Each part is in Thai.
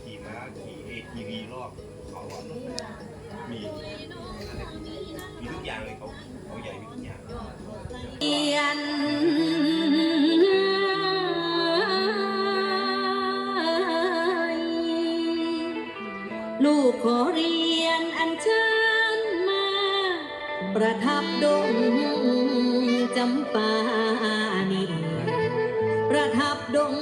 ขี่ม้าขี่ ATV รอบเขาอะมีมีทุกอย่างเลยเขาเขาใหญ่มีทุกอย่าง เรียนลูกขอเรียนอันเชิญมา ประทับดงจำปานีประทับดง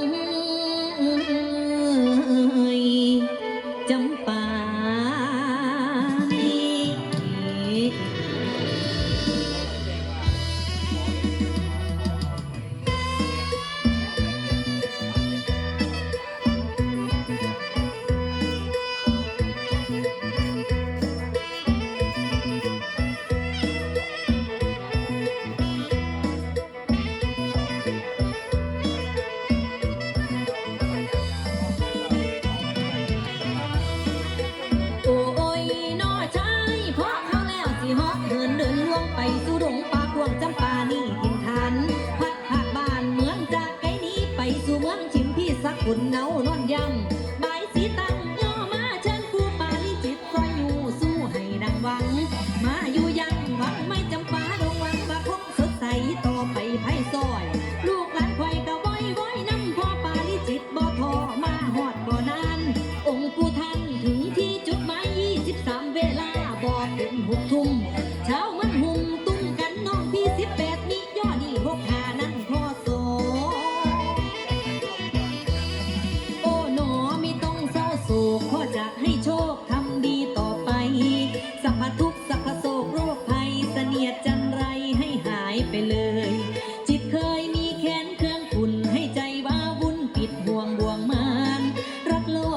คนเนานอนยัง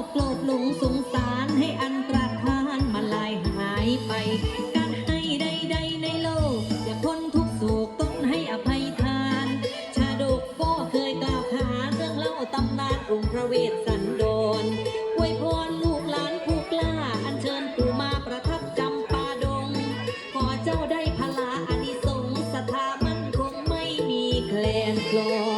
โลภโกรธหลงสงสารให้อันตรธานมาลายหายไป การให้ใดๆในโลก อย่าพ้นทุกโศกต้องให้อภัยทาน ชาดกก็เคยกล่าวขานเรื่องเล่าตำนานองค์พระเวสสันดรอวยพรลูกหลานผู้กล้า อัญเชิญปู่มาประทับจำปาดง ขอเจ้าได้พลาอานิสงส์ศธามันคงไม่มีแคลนคลอ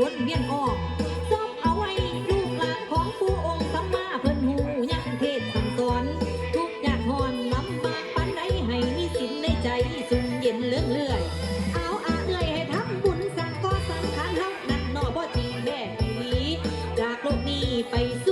วนเวียนออกซอบเอาไว้ลูกหลานของผู้องค์สัมมาเพิ่นหูยังเทศสั่งสอน ทุกอยากหอนลำบากปันใดให้มีสินในใจสุ่มเย็นเลื่องเลื่อย เอาอาเอื่อยให้ทำบุญสั่งก็สังขารเฮานั่นนอบ่จริงแม่นี้จากโลกนี้ไปสู่